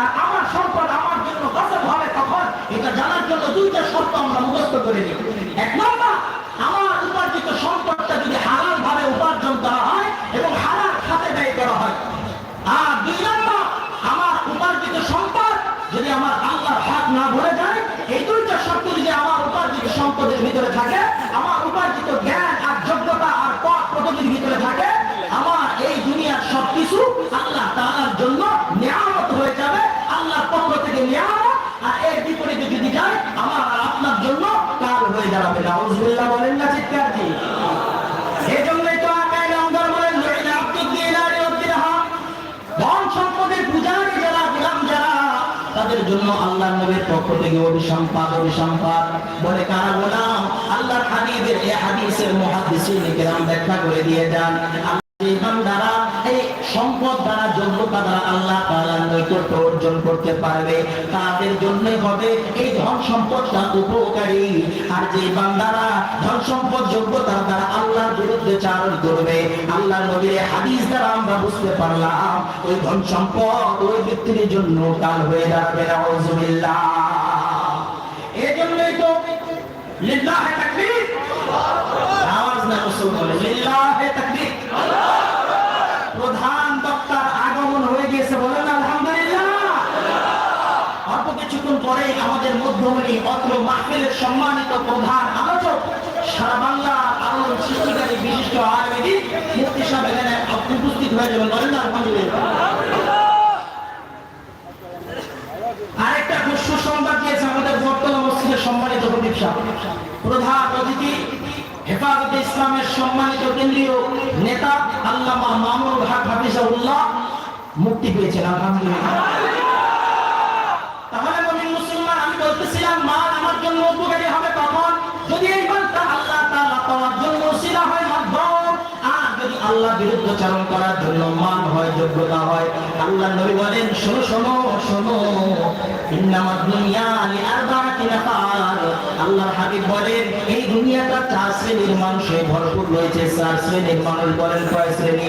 আর আমার সম্পদ আমার জন্য গজব হবে তখন এটা জানার জন্য দুইটা শর্ত আমরা মুখস্থ করে নিই। এক নম্বর, আমার উপার্জিত সম্পদটা যদি হালাল ভাবে উপার্জন করা হয় এবং হালাল খাতে ব্যয় করা হয়। আর দুই নম্বর, আমার উপার্জিত সম্পদ যদি আমার আল্লাহর হাত না ভরে যায়, এই দুইটা শর্ত যদি আমার উপার্জিত সম্পদের ভিতরে থাকে, আমার উপার্জিত জ্ঞান আর যোগ্যতা আর পথ পদ্ধতির ভিতরে থাকে তাদের জন্য আল্লাহ নবীর পক্ষ থেকে অভিসম্পাদ অভিসম্পাদ বলে, কারা গোলাম? আল্লাহর হাবিবের এই হাদিসের মহাদিসের ব্যাখ্যা করে দিয়ে যান। সম্পদ দ্বারা, যোগ্যতা দ্বারা আল্লাহ তাআলার নৈকট্য অর্জন করতে পারবে। তাদের জন্য হবে এই ধন সম্পদটা উপকারী। আর যে বান্দারা ধন সম্পদ যোগ্যতার দ্বারা আল্লাহর বিরুদ্ধে চারণ করবে। আল্লাহ নবীর হাদিস দ্বারা আমরা বুঝতে পারলাম, ওই ধন সম্পদ ওই ব্যক্তির জন্য কাল হয়ে দাঁড়াবে, নাউজুবিল্লাহ। এই জন্যই তো লিল্লাহে তাকবীর। আওয়াজ না মুসলমান লিল্লাহে তাকবীর প্রধান বক্তার আগমন হয়ে গিয়েছে বলেন আলহামদুলিল্লাহ অল্প কিছুক্ষণ পরে আমাদের মধ্যমণি অত্র মাহফিলের সম্মানিত প্রধান আলোচক সারা বাংলা আলোড়ন সৃষ্টিকারী বিশিষ্ট আয়ুর্বেদিক মুক্তি সাহেব এখানে উপস্থিত হয়ে যাবেন, বলেন আরেকটা সুসংবাদ দিয়েছে আমাদের বর্তমান মসজিদের সম্মানিত প্রদীপ প্রধান অতিথি ইসলামের সম্মানিত কেন্দ্রীয় নেতা আল্লামা মামুনুল হক মুক্তি পেয়েছেন, আলহামদুলিল্লাহ। উপকারী হবে তখন যদি এই মালটা আল্লাহ তাআলা পাওয়ার জন্য উসিলা হয় মাধ্যম, আর যদি আল্লাহ বিরুদ্ধাচরণ করার জন্য মান হয়, যোগ্যতা হয়, আল্লাহ নবী বলেন, শোনো শোনো শোনো, ইন্নামাদ দুনিয়া লিআরবাআতি নাফার। আল্লাহর হাবিব বলেন, এই দুনিয়াটা চার শ্রেণির মানুষে ভরপুর রয়েছে, চার শ্রেণির মানুষ বলেন কয় শ্রেণি?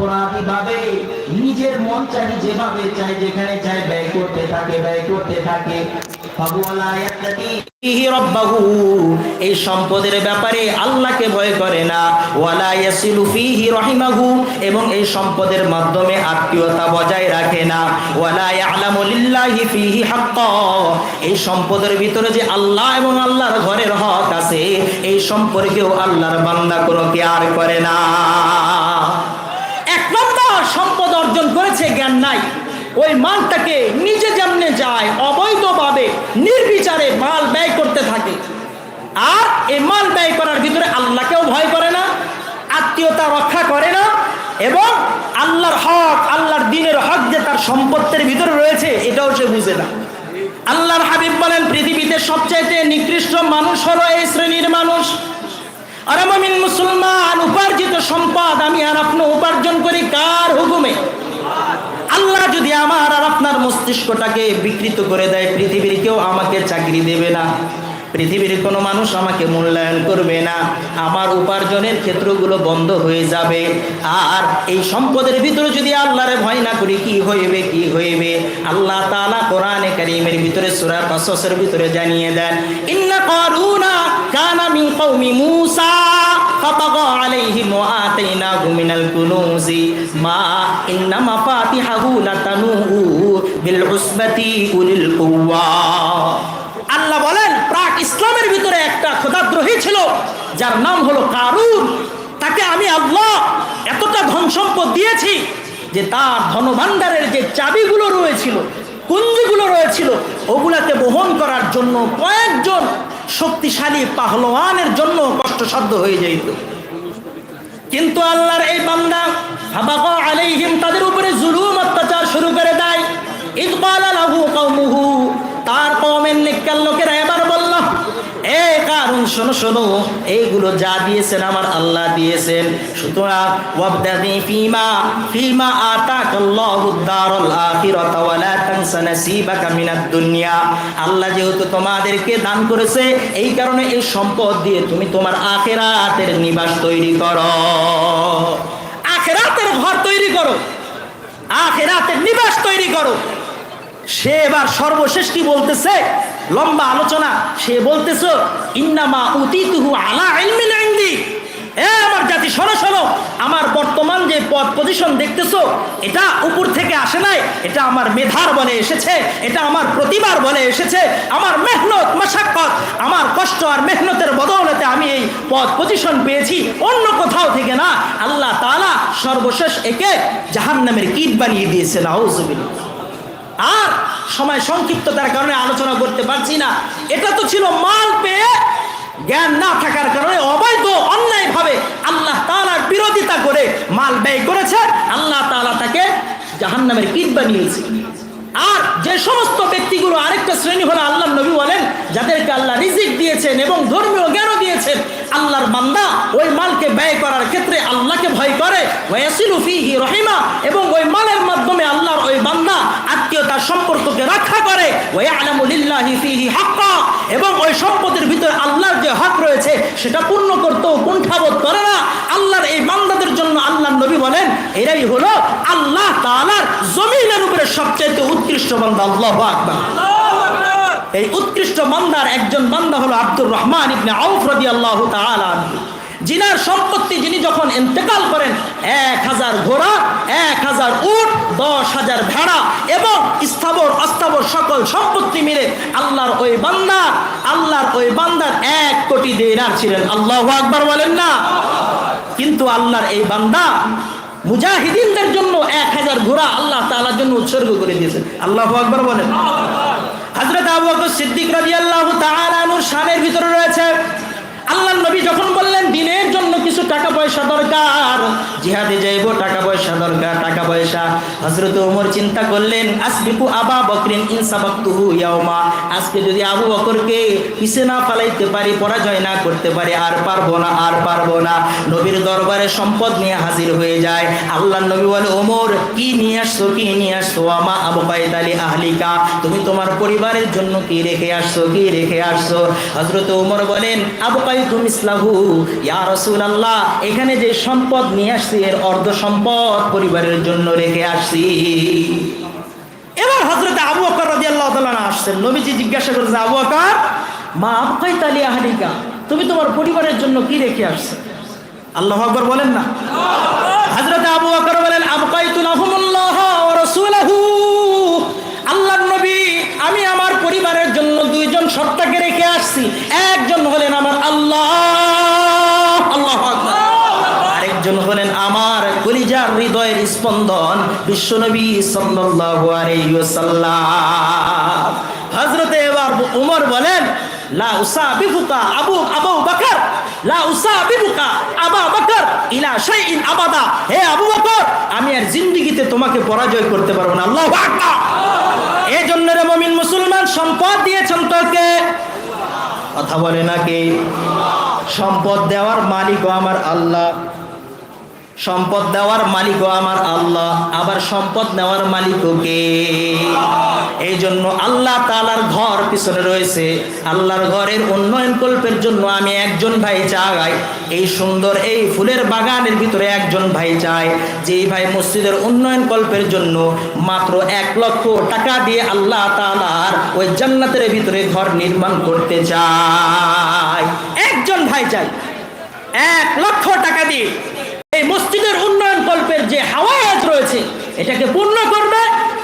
অপরাধী ভাবে নিজের মন চাই যেভাবে চাই যেখানে চাই ব্যয় করতে থাকে, ব্যয় করতে থাকে। এই সম্পদের ব্যাপারে আল্লাহকে ভয় করে না। এবং এই সম্পদের মাধ্যমে আত্মীয়তা বজায় রাখে না। এই সম্পদের ভিতরে যে আল্লাহ এবং আল্লাহর ঘরের হক আছে, এই সম্পর্কেও আল্লাহর বান্দা কোনো কেয়ার করে না। সম্পদ অর্জন করেছে, জ্ঞান নাই। ওই মালটাকে নিজে যেমনে যায়, অবৈধভাবে, নির্বিচারে মাল ব্যয় করতে থাকে। আর এই মাল ব্যয় করার ভিতরে আল্লাহকেও ভয় করে না, আত্মীয়তা রক্ষা করে না, এবং আল্লাহর হক, আল্লাহর দিনের হক যে তার সম্পত্তির ভিতরে রয়েছে, এটাও সে বুঝে না। আল্লাহর হাবিব বলেন, পৃথিবীতে সবচাইতে নিকৃষ্ট মানুষ হলো এই শ্রেণির মানুষ। আর মুসলমান, উপার্জিত সম্পদ আমি আর আপনি উপার্জন করি কার? হুকুমে আল্লাহ যদি আমার আর আপনার মস্তিষ্কটাকে বিকৃত করে দেয়, পৃথিবীর কেউ আমাকে চাকরি দেবে না, পৃথিবীর কোনো মানুষ আমাকে মূল্যায়ন করবে না, আমার উপার্জনের ক্ষেত্রগুলো বন্ধ হয়ে যাবে। আর এই সম্পদের ভিতরে যদি আল্লাহরে ভয় না করি, কি হইবে কি হইবে? আল্লাহ তাআলা কোরআনে কারীমের ভিতরে সূরা কাসাসের ভিতরে জানিয়ে দেন, ইন্না কানা মিন কওমি মূসা। فطغى عليهم وآتيناه من الكنوز ما إن مفاتحه لتنوء بالعصبة أولي القوة আল্লাহ বলেন প্রাক ইসলামের ভিতরে একটা খোদাদ্রোহী ছিল যার নাম হলো কারুন তাকে আল্লাহ এতটা ধন সম্পদ দিয়েছি যে তার ধনভাণ্ডারের যে চাবিগুলো রয়েছিল কুঞ্জিগুলো রয়েছিল ওগুলাকে বহন করার জন্য কয়েকজন শক্তিশালী পাহলোয়ানের জন্য কষ্টসাধ্য হয়ে যাইত। কিন্তু আল্লাহর এই বান্দা শোনো, এইগুলো যা দিয়েছেন আমার আল্লাহ দিয়েছেন। সুতরাং আল্লাহ যেহেতু তোমাদেরকে দান করেছে, এই কারণে এই সম্পদ দিয়ে তুমি তোমার আখেরাতের নিবাস তৈরি করো। আখেরাতের ঘর তৈরি করো। আখেরাতের নিবাস তৈরি করো। সে এবার সর্বশেষ কি বলতেছে? লম্বা আলোচনা। সে বলতেছ, ইন্নামা উতিতুহু আলা ইলমিন ইনদি। এ আমার জাতি, শোনো শোনো, আমার বর্তমান যে পদ পজিশন দেখতেছো, এটা উপর থেকে আসে নাই, এটা আমার মেধার বলে এসেছে, এটা আমার প্রতিভার বলে এসেছে, আমার মেহনত, মশাক্কত, আমার কষ্ট আর মেহনতের বদৌলতে আমি এই পদ পজিশন পেয়েছি, অন্য কোথাও থেকে না। আল্লাহ তাআলা সর্বশেষ একে জাহান্নামের কীট বানিয়ে দিয়েছেন আউযুবিল্লাহ আর সময় সংক্ষিপ্ততার কারণে আলোচনা করতে পারছি না। এটা তো ছিল মাল পেয়ে জ্ঞান না থাকার কারণে অবৈধ, অন্যায়ভাবে আল্লাহ তাআলার বিরোধিতা করে মাল ব্যয় করেছে। আল্লাহ তাআলা তাকে জাহান্নামের কীট বানিয়েছে। আর যে সমস্ত ব্যক্তিগুলো আরেকটা শ্রেণি হলো আল্লাহ নবী বলেন, যাদেরকে আল্লাহ রিজিক দিয়েছেন এবং ধর্মীয় জ্ঞানও দিয়েছেন, আল্লাহর বান্দা ওই মালকে ব্যয় করার ক্ষেত্রে আল্লাহকে ভয় করে। ওয়াসিলু ফিহি রহিমা এবং ওই মালের মাধ্যমে আল্লাহর ওই বান্দা আত্মীয়তার সম্পর্ককে রক্ষা করে। হাক্কা। এবং ওই সম্পদের ভিতরে আল্লাহর যে হক রয়েছে সেটা পূর্ণ করতেও কুণ্ঠাবোধ করে না। আল্লাহর এই বান্দাদের জন্য আল্লাহ নবী বলেন এরাই হলো আল্লাহ তাআলার জমিনের উপরে সবচেয়ে উৎকৃষ্ট বান্দা। আল্লাহ আকবার। এই উৎকৃষ্ট বান্দার একজন বান্দা হলো আব্দুর রহমান ইবনে আউফ রাদিয়াল্লাহু তাআলা আনহু। জিনার সম্পত্তি যিনি যখন ইন্তেকাল করেন, এক হাজার ঘোড়া, এক হাজার উট, দশ হাজার ভেড়া এবং স্থাবর, অস্থাবর সকল সম্পত্তি মিলে আল্লাহর ওই বান্দা, আল্লাহর ওই বান্দার এক কোটি দেনার ছিলেন। আল্লাহ আকবার বলেন না। কিন্তু আল্লাহর এই বান্দা মুজাহিদিনদের জন্য এক হাজার ঘোড়া আল্লাহ তাআলার জন্য উৎসর্গ করে দিয়েছেন। আল্লাহ আকবার বলেন। হযরত আবু সিদ্দিক রাদিয়াল্লাহু তাআলা আনহুর শানের ভিতরে রয়েছে আল্লাহ নবী যখন বললেন দিনের জন্য কিছু টাকা পয়সা দরকার। জিহাদে যাইব, টাকা পয়সা দরকার, টাকা পয়সা। হযরত ওমর চিন্তা করলেন, আসবিকু আবা বকরিন ইন সাবাকতুহু ইয়াউমা আজকে যদি আবু বকরকে পিছে না ফালাইতে পারি, পরাজয় না করতে পারি, আর পারব না, আর পারব না। নবীর দরবারে সম্পদ নিয়ে হাজির হয়ে যায়। আল্লাহ নবী বলে, ওমর, কি নিয়ে আসছো, কি নিয়ে আসছো? আমা আবু বাইদালি আহলিকা, তুমি তোমার পরিবারের জন্য কি রেখে আসছো, কি রেখে আসছো? হযরত ওমর বলেন, আবু কাইতুম ইসলাহু, ইয়া রাসূলুল্লাহ, এখানে যে সম্পদ নিয়ে আসছি, এর অর্ধ সম্পদ পরিবারের জন্য রেখে আসছি। এবার হযরত আবু বকর রাদিয়াল্লাহু তাআলা আসছেন। নবীজি জিজ্ঞাসা করেছে আবু বকর, মা আবু কাইতালি আহলিকা তুমি তোমার পরিবারের জন্য কি রেখে আসছো? আল্লাহ আকবর বলেন না। হযরত আবু বকর বলেন, আবকাইতু লাহুমুল্লাহ ওয়া রাসূলুহু। আল্লাহর নবী, আমি আমার পরিবারের জন্য দুইজন সত্তাকে রেখে আসছি। একজন হলেন আমার আল্লাহ আল্লাহু আকবার আরেকজন হলেন আমার কলিজার হৃদয়ের স্পন্দন বিশ্বনবী সাল্লাল্লাহু আলাইহি এবার উমর বলেন, লা আবু আবু বকর, লা আবা বকর ইলা শাইইন আবাদা। হে আবু বকর, আমি আর জিন্দেগিতে তোমাকে পরাজয় করতে পারব না। আল্লাহু আকবার! এই জন্য রে মুমিন মুসলমান, সম্পদ দিয়েছেন তোকে। কথা বলে নাকি? সম্পদ দেওয়ার মালিকও আমার আল্লাহ। সম্পদ দেওয়ার মালিকও আমার আল্লাহ, আবার সম্পদ নেওয়ার মালিকও কে? এই জন্য আল্লাহ তালার ঘর পিছনে রয়েছে। আল্লাহর ঘরের উন্নয়ন কল্পের জন্য আমি একজন ভাই চাই। এই সুন্দর এই ফুলের বাগানের ভিতরে একজন ভাই চাই। যেই ভাই মসজিদের উন্নয়ন কল্পের জন্য মাত্র এক লক্ষ টাকা দিয়ে আল্লাহ তালার ওই জান্নাতের ভিতরে ঘর নির্মাণ করতে চায় একজন ভাই চাই। এক লক্ষ টাকা দিয়ে। এই মসজিদের উন্নয়ন কল্পের যে হাওয়ায়াত রয়েছে এটাকে পূর্ণ করবে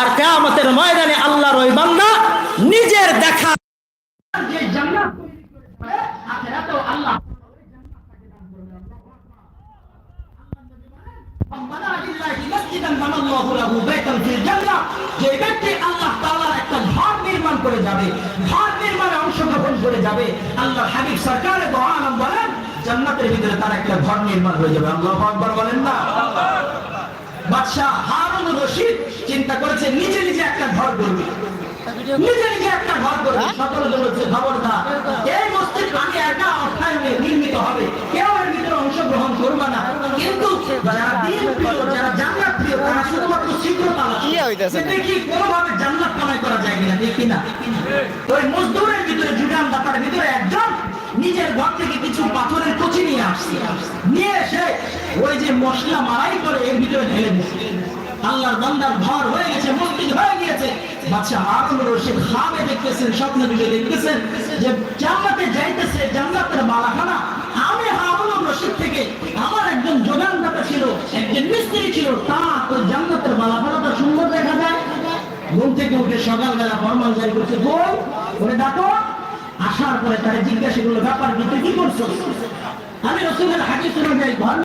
আর কেয়ামতের ময়দানে আল্লাহর ওই বান্দা নিজের দেখা যে মানা ব্যক্তি আল্লাহ একটা ঘর নির্মাণ করে যাবে ঘর নির্মাণে অংশগ্রহণ করে যাবে আল্লাহ হাবিব সরকার দোয়া জান্নাতের ভিতরে তার একটা ঘর নির্মাণ হয়ে যাবে। আল্লাহু আকবার বলেন না? বাদশাহ হারুন রশিদ চিন্তা করেছে নিজে নিজে একটা ঘর করবে। নিজে নিজে একটা ঘর করবে। সকল বলেছে খবরদার। এই মসজিদ আগে একা অর্থায়নে নির্মিত হবে। কেউ এর ভিতরে অংশগ্রহণ করবে না। কিন্তু যারা দিন প্রিয় যারা জান্নাত প্রিয় তারা শুধুমাত্র শীঘ্র হইতাছে? দেখি কোনোভাবে জান্নাত কামাই করা যায় কিনা? দেখি না ওই মজদুরের ভিতরে জুগান দাতার ভিতরে একজন নিজের ঘর থেকে কিছু পাথরের কচি নিয়ে আসছে। নিয়ে এসে ওই যে মশলা মারাই করে এর ভিতরে ঢেলে দিচ্ছে। আল্লাহর বান্দার ঘর হয়ে গেছে, মসজিদ হয়ে গিয়েছে। বাচ্চা খাবে দেখতেছেন, স্বপ্ন দিকে দেখতেছেন যে জান্নাতে যাইতেছে, জান্নাতের মালাখানা। আমি রশিদ থেকে আমার একজন যোগানদাতা ছিল, একজন মিস্ত্রি ছিল তা ওই জান্নাতের মালাখানাটা সুন্দর দেখা যায়। ঘুম থেকে উঠে সকালবেলা ফরমাল জারি করছে, বই ওরে ডাকো। আসার পরে তারা জিজ্ঞাসা করল ব্যাপার তুই কি করছ আমি রসুলের হাজি শুনে যাই ঘর